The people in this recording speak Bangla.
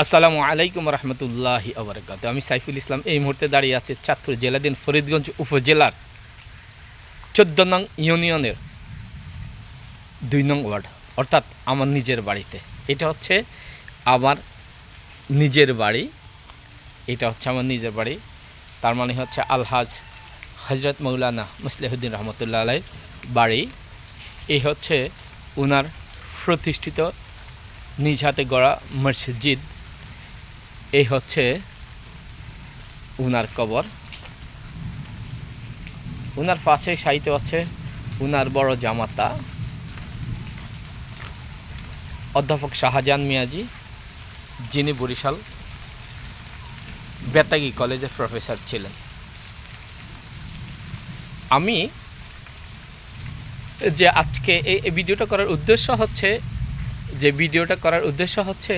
আসসালামু আলাইকুম রহমতুল্লাহি আবরকাত আমি সাইফুল ইসলাম এই মুহূর্তে দাঁড়িয়ে আছি চাঁদপুর জেলাধীন ফরিদগঞ্জ উপজেলার চোদ্দ নং ইউনিয়নের দুই নং ওয়ার্ড। অর্থাৎ আমার নিজের বাড়িতে। এটা হচ্ছে আমার নিজের বাড়ি। এটা হচ্ছে আমার নিজের বাড়ি। তার মানে হচ্ছে আলহাজ হজরত মৌলানা মুসলিহুদ্দিন রহমতুল্লাহ আলাই বাড়ি। এই হচ্ছে উনার প্রতিষ্ঠিত নিজ হাতে গড়া মসজিদ। এই হচ্ছে উনার কবর। উনার পাশে সাহিত্য আছে উনার বড় জামাতা, অধ্যাপক শাহজাহান মিয়াজি, যিনি বরিশাল বেতাগি কলেজের প্রফেসর ছিলেন। আমি যে আজকে এই ভিডিওটা করার উদ্দেশ্য হচ্ছে, যে ভিডিওটা করার উদ্দেশ্য হচ্ছে